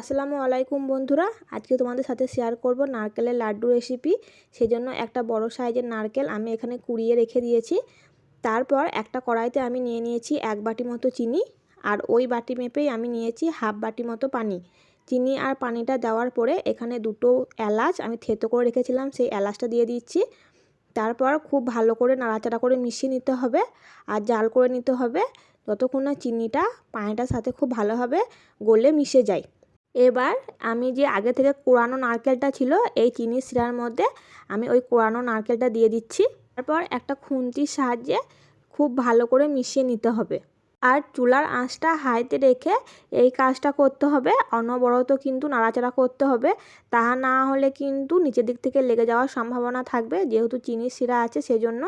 আসসালামু আলাইকুম বন্ধুরা। আজকে তোমাদের সাথে শেয়ার করব নারকেলের লাড্ডু রেসিপি সেজন্য একটা বড় সাইজের নারকেল আমি এখানে কুড়িয়ে রেখে দিয়েছি। তারপর একটা কড়াইতে আমি নিয়ে নিয়েছি এক বাটি মতো চিনি আর ওই বাটি মেপেই আমি নিয়েছি হাফ বাটি মতো পানি। চিনি আর পানিটা দেওয়ার পরে এখানে দুটো এলাচ আমি থেতো করে রেখেছিলাম, সেই এলাচটা দিয়ে দিচ্ছি। তারপর খুব ভালো করে নাড়াচাড়া করে মিশিয়ে নিতে হবে আর জাল করে নিতে হবে। যতক্ষণ না চিনিটা, পানিটার সাথে খুব ভালোভাবে গলে মিশে যায়। এবার আমি যে আগে থেকে কোরানো নারকেলটা ছিল, এই চিনি শিরার মধ্যে আমি ওই কোরানো নারকেলটা দিয়ে দিচ্ছি। তারপর একটা খুন্তির সাহায্যে খুব ভালো করে মিশিয়ে নিতে হবে। আর চুলার আঁচটা হাইতে রেখে এই কাজটা করতে হবে। অনবরত কিন্তু নাড়াচাড়া করতে হবে। তা না হলে কিন্তু নিচের দিক থেকে লেগে যাওয়ার সম্ভাবনা থাকবে, যেহেতু চিনির শিরা আছে সেজন্য।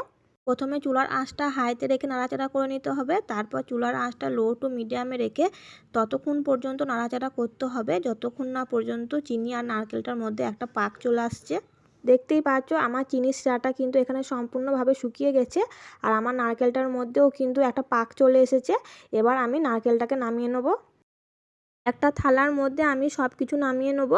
প্রথমে চুলার আঁচটা হাইতে রেখে নাড়াচাড়া করে নিতে হবে। তারপর চুলার আঁচটা লো টু মিডিয়ামে রেখে ততক্ষণ পর্যন্ত নাড়াচাড়া করতে হবে। যতক্ষণ না পর্যন্ত চিনি আর নারকেলটার মধ্যে একটা পাক চলে আসছে। দেখতেই পাচ্ছ, আমার চিনির শিরাটা কিন্তু এখানে সম্পূর্ণভাবে শুকিয়ে গেছে আর আমার নারকেলটার মধ্যেও কিন্তু একটা পাক চলে এসেছে। এবার আমি নারকেলটাকে নামিয়ে নেব। একটা থালার মধ্যে আমি সব কিছু নামিয়ে নেব।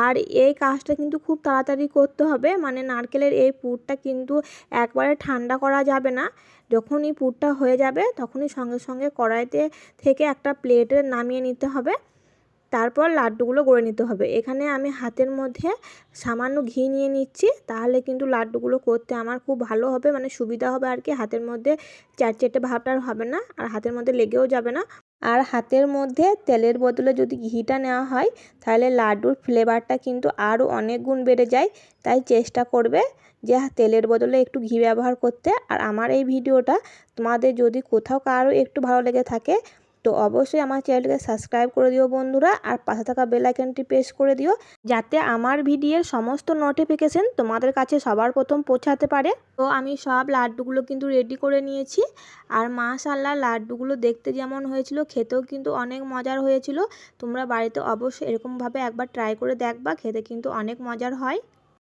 আর এই কাজটা কিন্তু খুব তাড়াতাড়ি করতে হবে। মানে নারকেলের এই পুরটা কিন্তু একবারে ঠান্ডা করা যাবে না। যখনই পুরটা হয়ে যাবে, তখনই সঙ্গে সঙ্গে কড়াইতে থেকে একটা প্লেটে নামিয়ে নিতে হবে। তারপর লাড্ডুগুলো গড়ে নিতে হবে। এখানে আমি হাতের মধ্যে সামান্য ঘি নিয়ে নিচ্ছি। তাহলে কিন্তু লাড্ডুগুলো করতে আমার খুব ভালো হবে মানে সুবিধা হবে আর কি। হাতের মধ্যে চারচেটে ভাবটা আর হবে না, আর হাতের মধ্যে লেগেও যাবে না। আর হাতের মধ্যে তেলের বদলে যদি ঘিটা নেওয়া হয়, তাহলে লাড্ডুর ফ্লেভারটা কিন্তু আরও অনেক গুণ বেড়ে যায়। তাই চেষ্টা করবে যে তেলের বদলে একটু ঘি ব্যবহার করতে। আর আমার এই ভিডিওটা তোমাদের যদি কোথাও কারও একটু ভালো লেগে থাকে তো অবশ্যই আমার চ্যানেলকে সাবস্ক্রাইব করে দিও বন্ধুরা, আর পাশে থাকা বেল আইকনটি প্রেস করে দিও যাতে আমার ভিডিওর সমস্ত নোটিফিকেশন তোমাদের কাছে সবার প্রথম পৌঁছাতে পারে। তো আমি সব লাড্ডুগুলো কিন্তু রেডি করে নিয়েছি, আর মাশাল্লাহ লাড্ডুগুলো দেখতে যেমন হয়েছিল, খেতেও কিন্তু অনেক মজার হয়েছিল। তোমরা বাড়িতে অবশ্যই এরকমভাবে একবার ট্রাই করে দেখবা, খেতে কিন্তু অনেক মজার হয়।